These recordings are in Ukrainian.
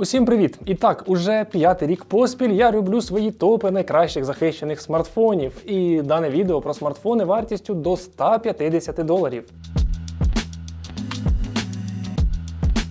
Усім привіт! І так, уже п'ятий рік поспіль я роблю свої топи найкращих захищених смартфонів. І дане відео про смартфони вартістю до 150 доларів.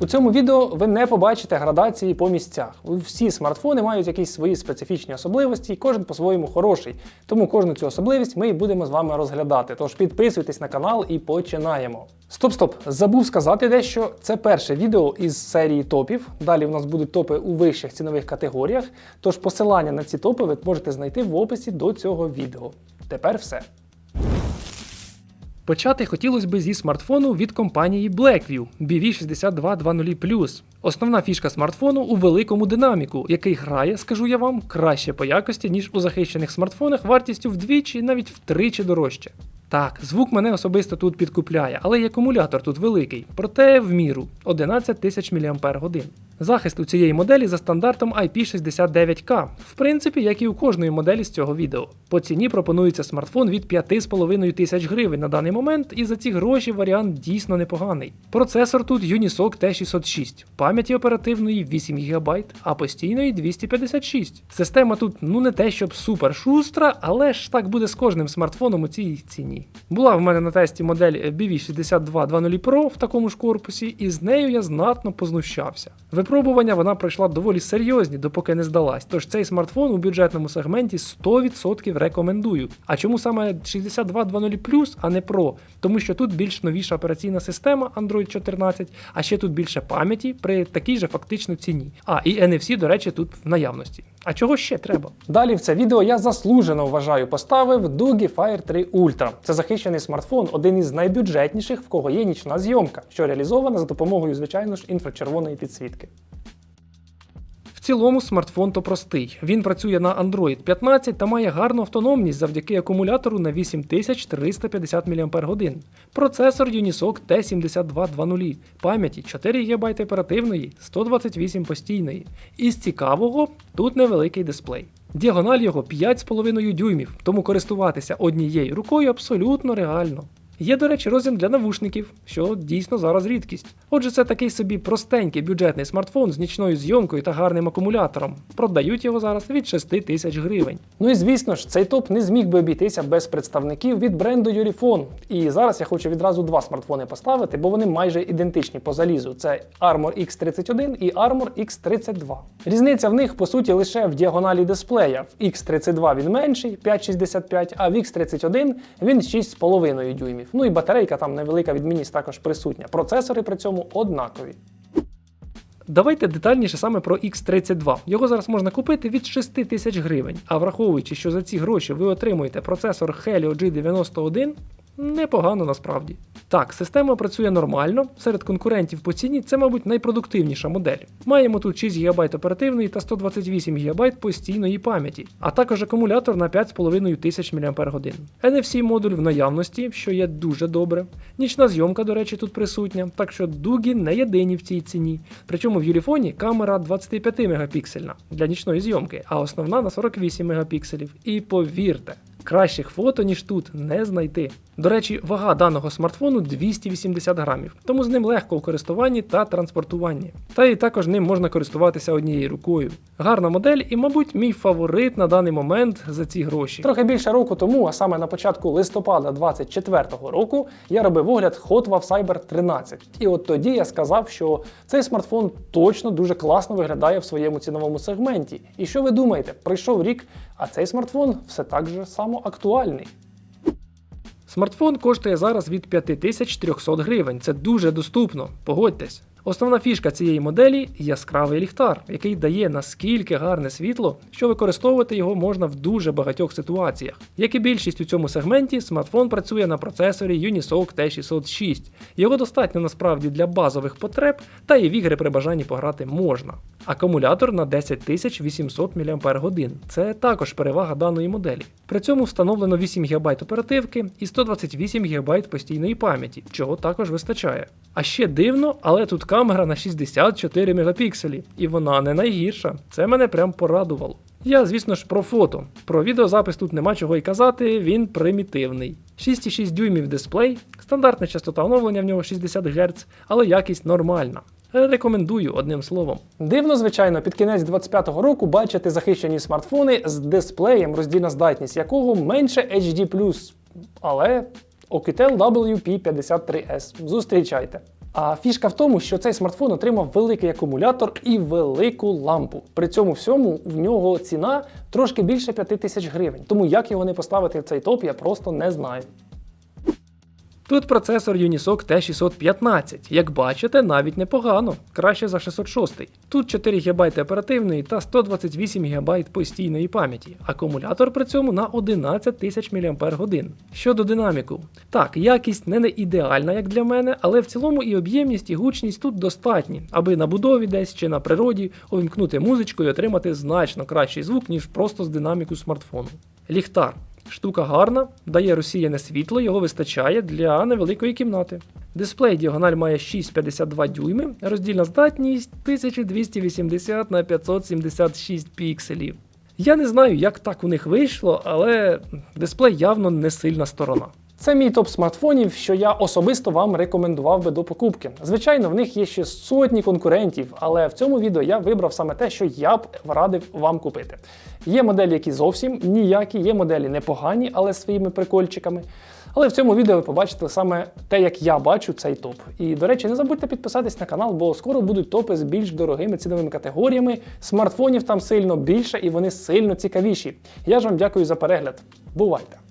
У цьому відео ви не побачите градації по місцях. Всі смартфони мають якісь свої специфічні особливості, і кожен по-своєму хороший. Тому кожну цю особливість ми і будемо з вами розглядати. Тож підписуйтесь на канал і починаємо. Стоп, стоп! Забув сказати дещо. Це перше відео із серії топів. Далі в нас будуть топи у вищих цінових категоріях. Тож посилання на ці топи ви можете знайти в описі до цього відео. Тепер все. Почати хотілося б зі смартфону від компанії Blackview BV6220 Основна фішка смартфону у великому динаміку, який грає, скажу я вам, краще по якості, ніж у захищених смартфонах вартістю вдвічі, навіть втричі дорожче. Так, звук мене особисто тут підкупляє, але й акумулятор тут великий, проте в міру 11 тисяч мАч. Захист у цієї моделі за стандартом IP69K, в принципі, як і у кожної моделі з цього відео. По ціні пропонується смартфон від 5,5 тисяч гривень на даний момент, і за ці гроші варіант дійсно непоганий. Процесор тут Unisoc T606, пам'яті оперативної 8 ГБ, а постійної 256. Система тут ну не те, щоб супер шустра, але ж так буде з кожним смартфоном у цій ціні. Була в мене на тесті модель BV6220 Pro в такому ж корпусі, і з нею я знатно познущався. Випробування вона пройшла доволі серйозні, допоки не здалась. Тож цей смартфон у бюджетному сегменті 100% рекомендую. А чому саме 6220 а не Pro? Тому що тут більш новіша операційна система Android 14, а ще тут більше пам'яті при такій же фактично ціні. А і NFC, до речі, тут в наявності. А чого ще треба? Далі в це відео я заслужено вважаю поставив Dugi Fire 3 Ultra. Це захищений смартфон, один із найбюджетніших, в кого є нічна зйомка, що реалізована за допомогою, звичайно ж, інфрачервоної підсвітки. Цілому смартфон то простий. Він працює на Android 15 та має гарну автономність завдяки акумулятору на 8350 мАч. Процесор Unisoc T7220, пам'яті 4 ГБ оперативної, 128 постійної. Із цікавого тут невеликий дисплей. Діагональ його 5,5 дюймів, тому користуватися однією рукою абсолютно реально. Є, до речі, роз'єм для навушників, що дійсно зараз рідкість. Отже, це такий собі простенький бюджетний смартфон з нічною зйомкою та гарним акумулятором. Продають його зараз від 6 тисяч гривень. Ну і звісно ж, цей топ не зміг би обійтися без представників від бренду Юріфон. І зараз я хочу відразу два смартфони поставити, бо вони майже ідентичні по залізу. Це Armor X31 і Armor X32. Різниця в них, по суті, лише в діагоналі дисплея. В X32 він менший, 5,65, а в X31 він 6,5 дюймів. Ну і батарейка там невелика відмінність також присутня. Процесори при цьому однакові. Давайте детальніше саме про X32. Його зараз можна купити від 6 тисяч гривень. А враховуючи, що за ці гроші ви отримуєте процесор Helio G91, непогано насправді. Так, система працює нормально. Серед конкурентів по ціні це, мабуть, найпродуктивніша модель. Маємо тут 6 ГБ оперативної та 128 ГБ постійної пам'яті, а також акумулятор на 5,5 тисяч мАч. NFC модуль в наявності, що є дуже добре. Нічна зйомка, до речі, тут присутня, так що дуги не єдині в цій ціні. Причому в Юліфоні камера 25 мегапіксельна для нічної зйомки, а основна на 48 мегапікселів. І повірте, кращих фото, ніж тут, не знайти. До речі, вага даного смартфону 280 грамів, тому з ним легко у користуванні та транспортуванні. Та і також ним можна користуватися однією рукою. Гарна модель і, мабуть, мій фаворит на даний момент за ці гроші. Трохи більше року тому, а саме на початку листопада 2024 року, я робив огляд Hot Wav Cyber 13. І от тоді я сказав, що цей смартфон точно дуже класно виглядає в своєму ціновому сегменті. І що ви думаєте? Пройшов рік, а цей смартфон все так же само актуальний. Смартфон коштує зараз від 5300 гривень. Це дуже доступно, погодьтесь. Основна фішка цієї моделі яскравий ліхтар, який дає наскільки гарне світло, що використовувати його можна в дуже багатьох ситуаціях. Як і більшість у цьому сегменті, смартфон працює на процесорі Unisoc T606. Його достатньо насправді для базових потреб, та і в ігри при бажанні пограти можна. Акумулятор на 10800 мАч. Це також перевага даної моделі. При цьому встановлено 8 ГБ оперативки і 128 ГБ постійної пам'яті, чого також вистачає. А ще дивно, але тут камера на 64 мегапікселі, і вона не найгірша. Це мене прям порадувало. Я, звісно ж, про фото. Про відеозапис тут нема чого й казати, він примітивний. 6,6 дюймів дисплей, стандартна частота оновлення в нього 60 Гц, але якість нормальна. Рекомендую одним словом. Дивно, звичайно, під кінець 25-го року бачити захищені смартфони з дисплеєм, роздільна здатність якого менше HD+, але Oukitel WP53S. Зустрічайте. А фішка в тому, що цей смартфон отримав великий акумулятор і велику лампу. При цьому всьому в нього ціна трошки більше 5 тисяч гривень. Тому як його не поставити в цей топ, я просто не знаю. Тут процесор Unisoc T615. Як бачите, навіть непогано, краще за 606. Тут 4 ГБ оперативної та 128 ГБ постійної пам'яті. Акумулятор при цьому на 11 тисяч мАч. Щодо динаміку, так, якість не, не ідеальна, як для мене, але в цілому і об'ємність, і гучність тут достатні, аби на будові десь чи на природі увімкнути музичку і отримати значно кращий звук, ніж просто з динаміку смартфону. Ліхтар. Штука гарна, дає розсіяне світло, його вистачає для невеликої кімнати. Дисплей діагональ має 6,52 дюйми, роздільна здатність 1280 на 576 пікселів. Я не знаю, як так у них вийшло, але дисплей явно не сильна сторона. Це мій топ смартфонів, що я особисто вам рекомендував би до покупки. Звичайно, в них є ще сотні конкурентів, але в цьому відео я вибрав саме те, що я б радив вам купити. Є моделі, які зовсім ніякі, є моделі непогані, але своїми прикольчиками. Але в цьому відео ви побачите саме те, як я бачу цей топ. І, до речі, не забудьте підписатись на канал, бо скоро будуть топи з більш дорогими ціновими категоріями. Смартфонів там сильно більше і вони сильно цікавіші. Я ж вам дякую за перегляд. Бувайте!